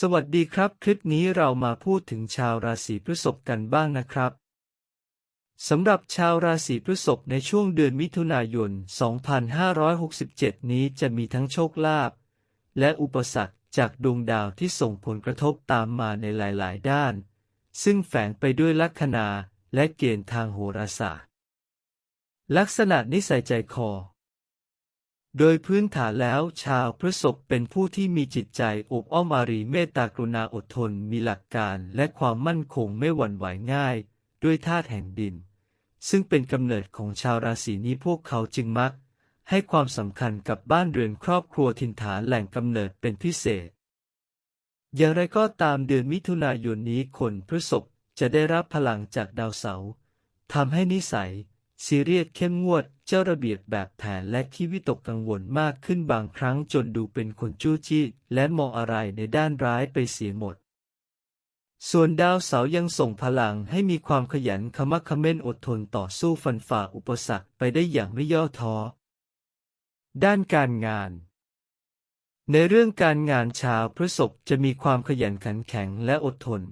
สวัสดีครับ คลิปนี้เรามาพูดถึงชาวราศีพฤษภกันบ้างนะครับสำหรับชาวราศีพฤษภในช่วงเดือนมิถุนายน 2567 นี้จะมีทั้งโชคลาภและอุปสรรคจากดวงดาวที่ส่งผลกระทบตามมาในหลายๆ ด้าน ซึ่งแฝงไปด้วยลัคนาและเกณฑ์ทางโหราศาสตร์ ลักษณะนิสัยใจคอ โดยพื้นฐานแล้วชาวพฤษภเป็นผู้ที่มีจิตใจอบอ้อมอารีเมตตากรุณาอดทนมีหลักการและความมั่นคงไม่หวั่นไหวง่าย ด้วยธาตุแห่งดิน ซึ่งเป็นกำเนิดของชาวราศีนี้พวกเขาจึงมัก ให้ความสำคัญกับบ้านเรือนครอบครัวถิ่นฐานแหล่งกำเนิดเป็นพิเศษ อย่างไรก็ตามเดือนมิถุนายนนี้คนพฤษภจะได้รับพลังจากดาวเสาร์ทำให้นิสัย ซีเรียสเข้มงวด เจ้าระเบียบแบบแผนและขี้วิตกกังวลมากขึ้นบางครั้งจนดูเป็นคนจู้จี้และมองอะไรในด้านร้ายไปเสียหมด ส่วนดาวเสายังส่งพลังให้มีความขยันขมักขม้นอดทนต่อสู้ฟันฝ่าอุปสรรคไปได้อย่างไม่ย่อท้อ ด้านการงานในเรื่องการงานชาวพฤษภจะมีความขยันขันแข็งและอดทน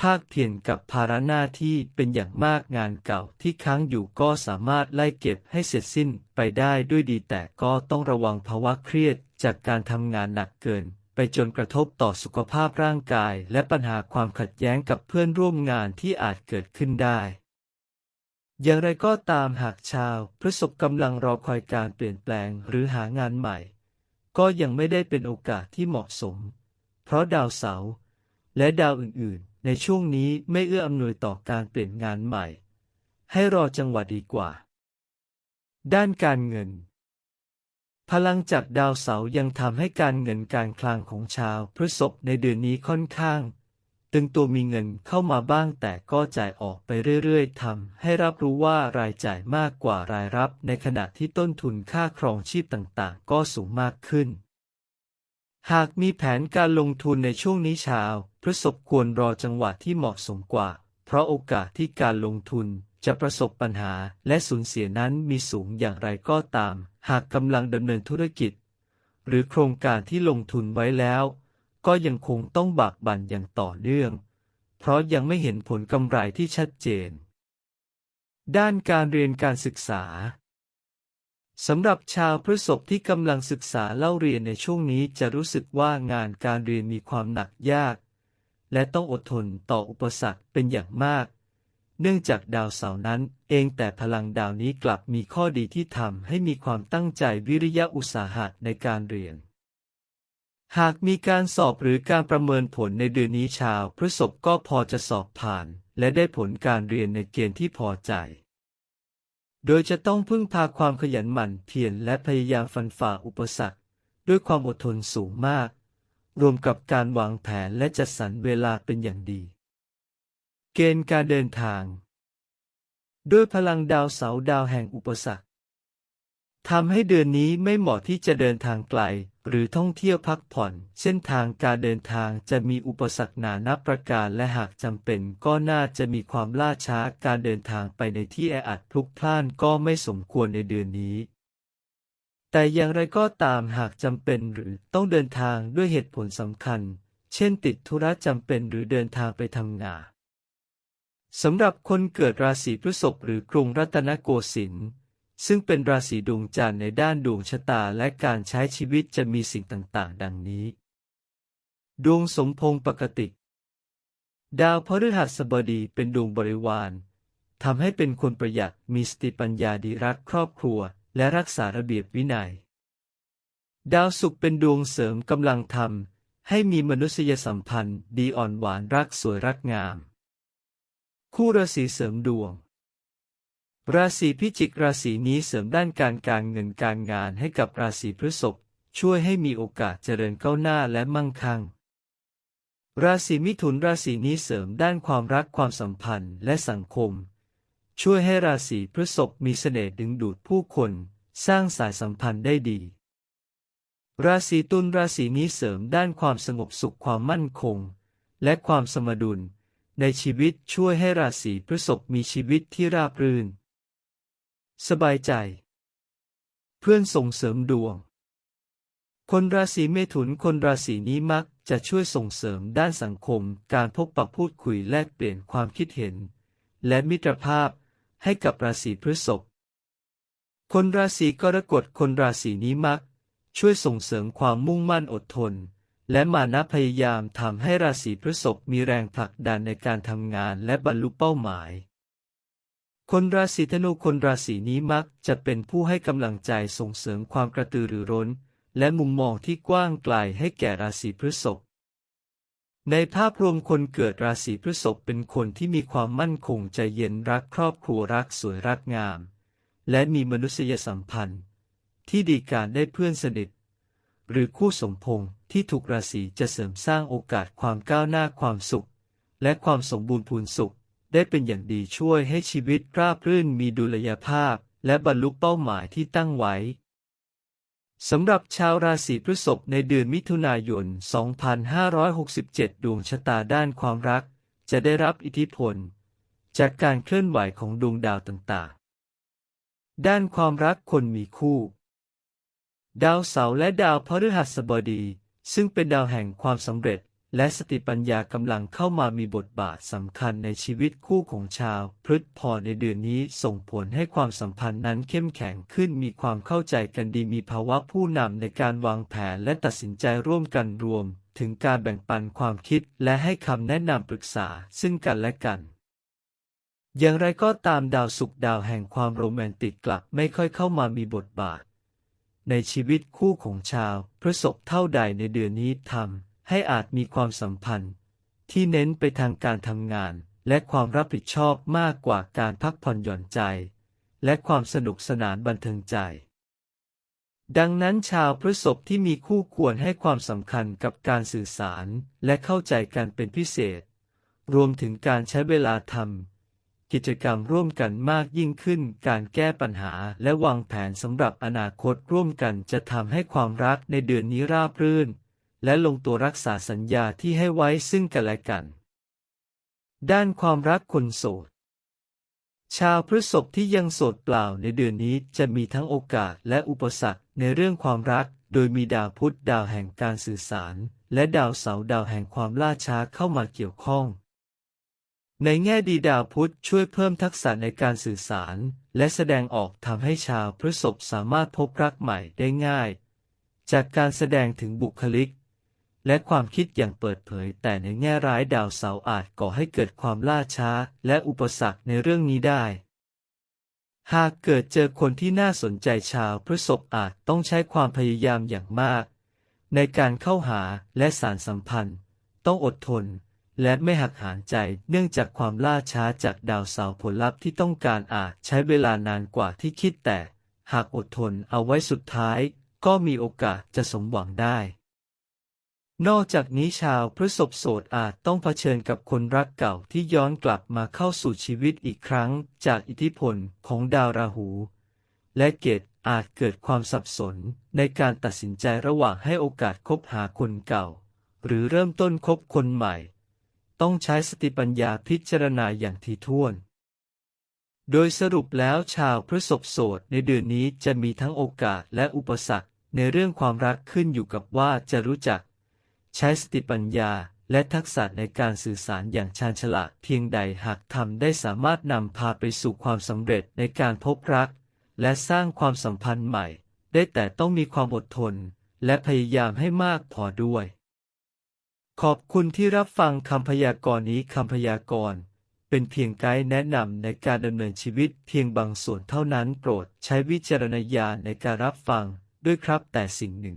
ภาคเพียรกับภาระหน้าที่เป็นอย่างมากงานเก่าที่ค้างอยู่ก็สามารถไล่เก็บให้เสร็จสิ้นไปได้ด้วยดีแต่ก็ต้องระวังภาวะเครียดจากการทำงานหนักเกินไปจนกระทบต่อสุขภาพร่างกายและปัญหาความขัดแย้งกับเพื่อนร่วมงานที่อาจเกิดขึ้นได้ อย่างไรก็ตามหากชาวพฤษภกำลังรอคอยการเปลี่ยนแปลงหรือหางานใหม่ ก็ยังไม่ได้เป็นโอกาสที่เหมาะสม เพราะดาวเสาร์และดาวอื่นๆ ในช่วงนี้ไม่เอื้ออำนวยต่อการเปลี่ยนงานใหม่ ให้รอจังหวะดีกว่า ด้านการเงิน พลังจากดาวเสาร์ยังทำให้การเงินการคลังของชาวพฤษภในเดือนนี้ค่อนข้าง ตึงตัวมีเงินเข้ามาบ้างแต่ก็จ่ายออกไปเรื่อยๆทำให้รับรู้ว่ารายจ่ายมากกว่ารายรับ ในขณะที่ต้นทุนค่าครองชีพต่างๆ ก็สูงมากขึ้น หากมีแผนการลงทุนในช่วงนี้ชาวพฤษภควรรอจังหวะที่เหมาะสมกว่า เพราะโอกาสที่การลงทุนจะประสบปัญหาและสูญเสียนั้นมีสูงอย่างไรก็ตาม หากกำลังดำเนินธุรกิจ หรือโครงการที่ลงทุนไว้แล้ว ก็ยังคงต้องบากบั่นอย่างต่อเนื่อง เพราะยังไม่เห็นผลกำไรที่ชัดเจน ด้านการเรียนการศึกษา สำหรับชาวพฤษภที่กำลังศึกษาเล่าเรียนในช่วงนี้จะรู้สึกว่างานการเรียนมีความหนักยาก และต้องอดทนต่ออุปสรรคเป็นอย่างมาก เนื่องจากดาวเสาร์นั้นเองแต่พลังดาวนี้กลับมีข้อดีที่ทำให้มีความตั้งใจวิริยะอุตสาหะในการเรียน หากมีการสอบหรือการประเมินผลในเดือนนี้ชาวพฤษภก็พอจะสอบผ่าน และได้ผลการเรียนในเกณฑ์ที่พอใจ โดยจะต้องพึ่งพาความขยันหมั่นเพียรและพยายามฟันฝ่าอุปสรรค ด้วยความอดทนสูงมาก รวมกับการวางแผนและจัดสรรเวลาเป็นอย่างดี เกณฑ์การเดินทาง ด้วยพลังดาวเสาร์ดาวแห่งอุปสรรค ทำให้เดือนนี้ไม่เหมาะที่จะเดินทางไกล หรือท่องเที่ยวพักผ่อน เส้นทางการเดินทางจะมีอุปสรรคหนานับประการและหากจำเป็นก็น่าจะมีความล่าช้าการเดินทางไปในที่แออัดพลุกพล่านก็ไม่สมควรในเดือนนี้ แต่อย่างไรก็ตามหากจำเป็นหรือต้องเดินทางด้วยเหตุผลสำคัญ เช่นติดธุระจำเป็นหรือเดินทางไปทำงานสำหรับคนเกิดราศีพฤษภหรือกรุงรัตนโกสินทร์ ซึ่งเป็นราศีดวงจันทร์ในด้านดวงชะตาและการใช้ชีวิตจะมีสิ่งต่างๆ ดังนี้ ดวงสมพงษ์ปกติ ดาวพฤหัสบดีเป็นดวงบริวารทำให้เป็นคนประหยัดมีสติปัญญาดีรักครอบครัว และรักษาระเบียบวินัย ดาวศุกร์เป็นดวงเสริมกำลังทำให้มีมนุษยสัมพันธ์ ดีอ่อนหวานรักสวยรักงาม คู่ราศีเสริมดวง ราศีพิจิกราศีนี้เสริมด้านการการเงินการงานให้กับราศีพฤษภช่วยให้มีโอกาสเจริญก้าวหน้าและมั่งคั่ง ราศีมิถุนราศีนี้เสริมด้านความรักความสัมพันธ์และสังคม ช่วยให้ราศีพฤษภมีเสน่ห์ดึงดูดผู้คน สร้างสายสัมพันธ์ได้ดี ราศีตุลราศีนี้เสริมด้านความสงบสุขความมั่นคง และความสมดุล ในชีวิตช่วยให้ราศีพฤษภมีชีวิตที่ราบรื่น สบายใจ เพื่อนส่งเสริมดวง คนราศีเมถุนคนราศีนี้มักจะช่วยส่งเสริมด้านสังคม การพบปะพูดคุยแลกเปลี่ยนความคิดเห็น และมิตรภาพให้กับราศีพฤษภ คนราศีกรกฎคนราศีนี้มัก ช่วยส่งเสริมความมุ่งมั่นอดทน และมานะพยายามทำให้ราศีพฤษภมีแรงผลักดันในการทำงานและบรรลุเป้าหมาย คนราศีธนูคนราศีนี้มักจะเป็นผู้ให้กำลังใจส่งเสริมความกระตือรือร้น และมุมมองที่กว้างไกลให้แก่ราศีพฤษภ ในภาพรวมคนเกิดราศีพฤษภเป็นคนที่มีความมั่นคงใจเย็นรักครอบครัวรักสวยรักงาม และมีมนุษยสัมพันธ์ ที่ดีการได้เพื่อนสนิท หรือคู่สมพงษ์ที่ถูกราศีจะเสริมสร้างโอกาสความก้าวหน้าความสุข และความสมบูรณ์พูนสุข ได้เป็นอย่างดีช่วยให้ชีวิตราบรื่นมีดุลยภาพ และบรรลุเป้าหมายที่ตั้งไว้สำหรับชาวราศีพฤษภในเดือนมิถุนายน 2567 ดวงชะตาด้านความรัก จะได้รับอิทธิพล จากการเคลื่อนไหวของดวงดาวต่างๆ ด้านความรักคนมีคู่ ดาวเสาร์และดาวพฤหัสบดี ซึ่งเป็นดาวแห่งความสำเร็จ และสติปัญญากำลังเข้ามามีบทบาทสำคัญในชีวิตคู่ของชาวพฤษภในเดือนนี้ส่งผลให้ความสัมพันธ์นั้นเข้มแข็งขึ้นมีความเข้าใจกันดีมีภาวะผู้นำในการวางแผนและตัดสินใจร่วมกันรวม ถึงการแบ่งปันความคิดและให้คำแนะนำปรึกษาซึ่งกันและกันอย่างไรก็ตามดาวศุกร์ดาวแห่งความโรแมนติกกลับไม่ค่อยเข้ามามีบทบาท ในชีวิตคู่ของชาวพฤษภเท่าใดในเดือนนี้ทำ ให้อาจมีความสัมพันธ์ ที่เน้นไปทางการทำงาน และความรับผิดชอบมากกว่าการพักผ่อนหย่อนใจ และความสนุกสนานบันเทิงใจ ดังนั้นชาวพฤษภที่มีคู่ควรให้ความสำคัญกับการสื่อสารและเข้าใจกันเป็นพิเศษ รวมถึงการใช้เวลาทำกิจกรรมร่วมกันมากยิ่งขึ้น การแก้ปัญหาและวางแผนสำหรับอนาคตร่วมกันจะทำให้ความรักในเดือนนี้ราบรื่น และลงตัวรักษาสัญญาที่ให้ไว้ซึ่งกันและกัน ด้านความรักคนโสด ชาวพฤษภที่ยังโสดเปล่าในเดือนนี้จะมีทั้งโอกาสและอุปสรรคในเรื่องความรัก โดยมีดาวพุธดาวแห่งการสื่อสาร และดาวเสาร์ดาวแห่งความล่าช้าเข้ามาเกี่ยวข้องในแง่ดีดาวพุธช่วยเพิ่มทักษะในการสื่อสาร และแสดงออกทำให้ชาวพฤษภสามารถพบรักใหม่ได้ง่าย จากการแสดงถึงบุคลิก และความคิดอย่างเปิดเผย แต่ในแง่ร้ายดาวเสาร์อาจก่อให้เกิดความล่าช้า และอุปสรรคในเรื่องนี้ได้ หากเกิดเจอคนที่น่าสนใจชาวพฤษภอาจต้องใช้ความพยายามอย่างมาก ในการเข้าหาและสารสัมพันธ์ ต้องอดทน และไม่หักหานใจเนื่องจากความล่าช้าจากดาวเสาร์ผลลัพธ์ที่ต้องการอาจใช้เวลานานกว่าที่คิดแต่ หากอดทนเอาไว้สุดท้าย ก็มีโอกาสจะสมหวังได้ นอกจากนี้ชาวพฤษภโสดอาจต้องเผชิญกับคนรักเก่าที่ย้อนกลับมาเข้าสู่ชีวิตอีกครั้ง จากอิทธิพลของดาวราหู และเกตอาจเกิดความสับสนในการตัดสินใจระหว่างให้โอกาสคบหาคนเก่า หรือเริ่มต้นคบคนใหม่ ต้องใช้สติปัญญาพิจารณาอย่างถี่ถ้วน โดยสรุปแล้วชาวพฤษภโสดในเดือนนี้จะมีทั้งโอกาสและอุปสรรคในเรื่องความรักขึ้นอยู่กับว่าจะรู้จัก ใช้สติปัญญาและทักษะในการสื่อสารอย่างชาญฉลาดเพียงใดหากทำได้สามารถนำพาไปสู่ความสำเร็จในการพบรัก และสร้างความสัมพันธ์ใหม่ ได้แต่ต้องมีความอดทน และพยายามให้มากพอด้วย ขอบคุณที่รับฟังคำพยากรณ์นี้คำพยากรณ์เป็นเพียงไกด์แนะนำในการดำเนินชีวิตเพียงบางส่วนเท่านั้นโปรดใช้วิจารณญาณในการรับฟังด้วยครับแต่สิ่งหนึ่ง